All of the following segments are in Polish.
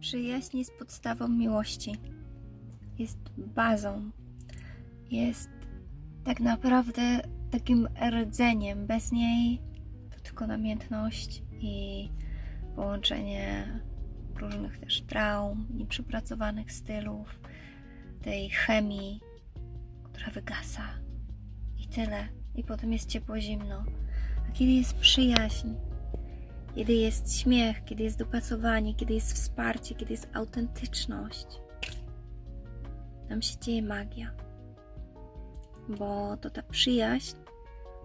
Przyjaźń jest podstawą miłości. Jest bazą. Jest tak naprawdę takim rdzeniem. Bez niej to tylko namiętność i połączenie różnych też traum, nieprzepracowanych stylów, tej chemii, która wygasa. I tyle. I potem jest ciepło, zimno. A kiedy jest przyjaźń, kiedy jest śmiech, kiedy jest dopasowanie, kiedy jest wsparcie, kiedy jest autentyczność, tam się dzieje magia. Bo to ta przyjaźń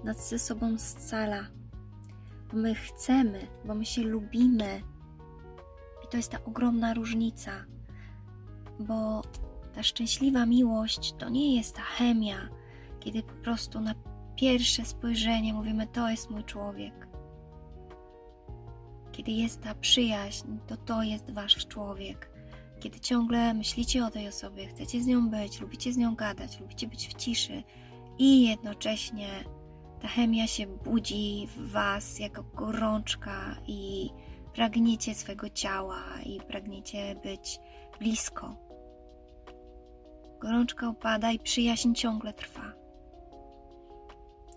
nas ze sobą scala. Bo my chcemy, bo my się lubimy. I to jest ta ogromna różnica. Bo ta szczęśliwa miłość to nie jest ta chemia, kiedy po prostu na pierwsze spojrzenie mówimy: To jest mój człowiek. Kiedy jest ta przyjaźń, to to jest wasz człowiek. Kiedy ciągle myślicie o tej osobie, chcecie z nią być, lubicie z nią gadać, lubicie być w ciszy i jednocześnie ta chemia się budzi w was jako gorączka i pragniecie swego ciała i pragniecie być blisko. Gorączka opada i przyjaźń ciągle trwa.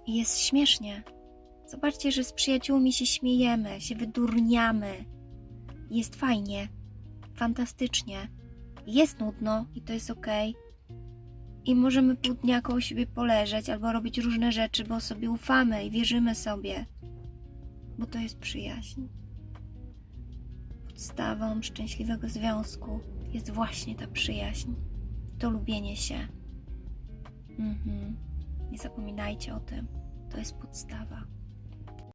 I jest śmiesznie. Zobaczcie, że z przyjaciółmi się śmiejemy, się wydurniamy. Jest fajnie, fantastycznie. Jest nudno i to jest ok. I możemy pół dnia koło siebie poleżeć albo robić różne rzeczy, bo sobie ufamy i wierzymy sobie. Bo to jest przyjaźń. Podstawą szczęśliwego związku jest właśnie ta przyjaźń. To lubienie się. Mhm. Nie zapominajcie o tym. To jest podstawa.